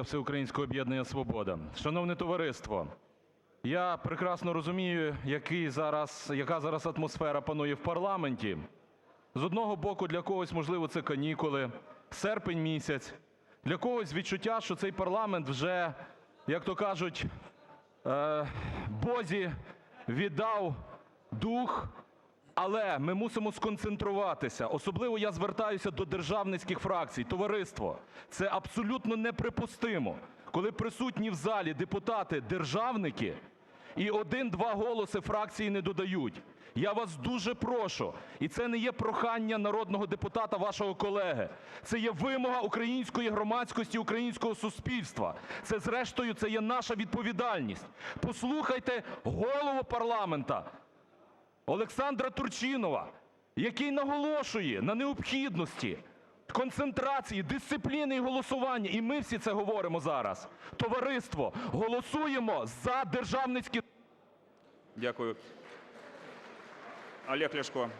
Всеукраїнського об'єднання "Свобода". Шановне товариство, я прекрасно розумію, яка зараз атмосфера панує в парламенті. З одного боку, для когось, можливо, це канікули, серпень місяць, для когось відчуття, що цей парламент вже, як то кажуть, Бозі віддав дух. Але ми мусимо сконцентруватися. Особливо я звертаюся до державницьких фракцій. Товариство, це абсолютно неприпустимо, коли присутні в залі депутати-державники і один-два голоси фракції не додають. Я вас дуже прошу, і це не є прохання народного депутата, вашого колеги, це є вимога української громадськості, українського суспільства, це зрештою це є наша відповідальність. Послухайте голову парламенту Олександра Турчинова, який наголошує на необхідності концентрації, дисципліни і голосування. І ми всі це говоримо зараз. Товариство, голосуємо за державницькі… Дякую. Олег Ляшко.